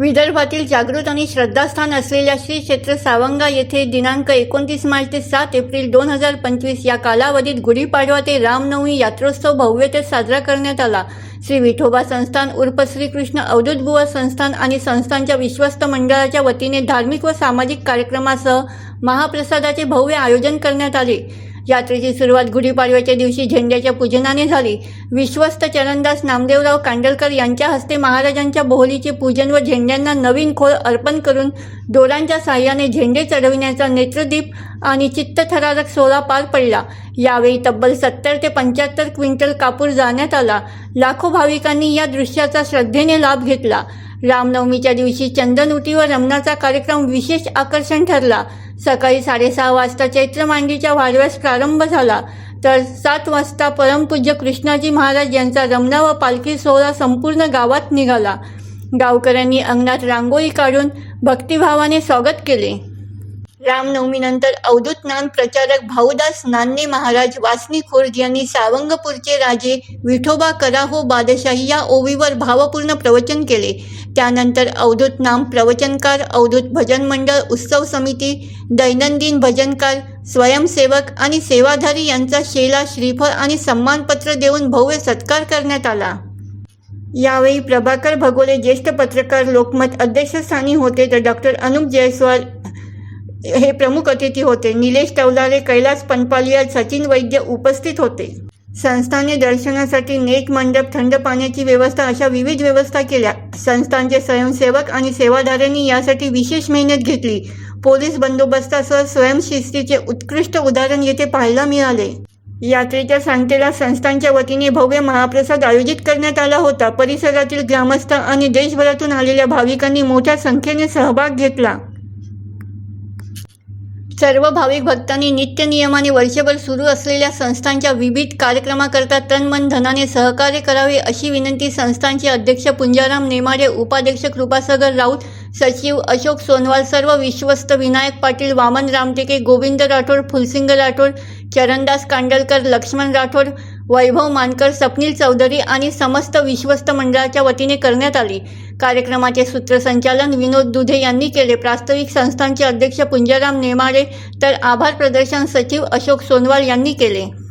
विदर्भातील जागृत आणि श्रद्धास्थान असलेल्या श्री क्षेत्र सावंगा येथे दिनांक एकोणतीस मार्च ते सात एप्रिल दोन हजार पंचवीस या कालावधीत गुढीपाडवा ते रामनवमी यात्रोत्सव भव्यतेत साजरा करण्यात आला. श्री विठोबा संस्थान उर्फ श्रीकृष्ण अवधूतबुवा संस्थान आणि संस्थानच्या विश्वस्त मंडळाच्या वतीने धार्मिक व सामाजिक कार्यक्रमासह महाप्रसादाचे भव्य आयोजन करण्यात आले. यात्रेची सुरुवात गुढीपाडव्याच्या दिवशी झेंड्याच्या पूजनाने झाली. विश्वस्त चरणदास नामदेवराव कांडलकर यांच्या हस्ते महाराजांच्या बोहलीचे पूजन व झेंड्यांना नवीन खोळ अर्पण करून दोरांच्या साह्याने झेंडे चढविण्याचा नेत्रदीप आणि चित्तथरारक सोहळा पार पडला. यावेळी तब्बल सत्तर ते पंच्याहत्तर क्विंटल कापूर जाण्यात आला. लाखो भाविकांनी या दृश्याचा श्रद्धेने लाभ घेतला. रामनवमीच्या दिवशी चंदनउटी व रमणाचा कार्यक्रम विशेष आकर्षण ठरला. सकाळी साडेसहा वाजता चैत्र मांडीच्या वाढव्यास प्रारंभ झाला. तर सात वाजता परमपूज्य कृष्णाजी महाराज यांचा रमणा व पालखी सोहळा संपूर्ण गावात निघाला. गावकऱ्यांनी अंगणात रांगोळी काढून भक्तिभावाने स्वागत केले. रामनवमीनंतर अवधूत ज्ञान प्रचारक भाऊदास नान्ने महाराज वासनी खुर्द यांनी सावंगपूरचे राजे विठोबा कराहो बादशाही या ओवीवर भावपूर्ण प्रवचन केले. त्यानंतर अवधूत नाम प्रवचनकार अवधूत भजन मंडळ उत्सव समिती दैनंदिन भजनकार स्वयंसेवक आणि सेवाधारी यांचा शेला श्रीफळ आणि सन्मानपत्र देऊन भव्य सत्कार करण्यात आला. यावेळी प्रभाकर भगोले ज्येष्ठ पत्रकार लोकमत अध्यक्षस्थानी होते तर डॉक्टर अनुप जयस्वाल हे प्रमुख अतिथी होते. निलेश टवलारे कैलास पनपालिया सचिन वैद्य उपस्थित होते. संस्थाने दर्शनासाठी नेट मंडप थंड पाण्याची व्यवस्था अशा विविध व्यवस्था केल्या. संस्थांचे स्वयंसेवक आणि सेवाधाऱ्यांनी यासाठी विशेष मेहनत घेतली. पोलीस बंदोबस्तासह स्वयंशिस्तीचे उत्कृष्ट उदाहरण येथे पाहायला मिळाले. यात्रेच्या सांगतेला संस्थांच्या वतीने भव्य महाप्रसाद आयोजित करण्यात आला होता. परिसरातील ग्रामस्थ आणि देशभरातून आलेल्या भाविकांनी मोठ्या संख्येने सहभाग घेतला. सर्व भाविक भक्तांनी नित्य नियमाने वर्षभर सुरू असलेल्या संस्थांच्या विविध कार्यक्रमाकरता तन मन धनाने सहकार्य करावे अशी विनंती संस्थांचे अध्यक्ष पुंजाराम नेमाडे उपाध्यक्ष कृपासागर राऊत सचिव अशोक सोनवाल सर्व विश्वस्त विनायक पाटील वामन रामटेके गोविंद राठोड फुलसिंग राठोड चरणदास कांडलकर लक्ष्मण राठोड वैभव मानकर स्वप्नील चौधरी आणि समस्त विश्वस्त मंडळाच्या वतीने करण्यात आली. कार्यक्रमाचे सूत्रसंचालन विनोद दुधे यांनी केले. प्रास्ताविक संस्थांचे अध्यक्ष पुंजाराम नेमाडे तर आभार प्रदर्शन सचिव अशोक सोनवाल यांनी केले.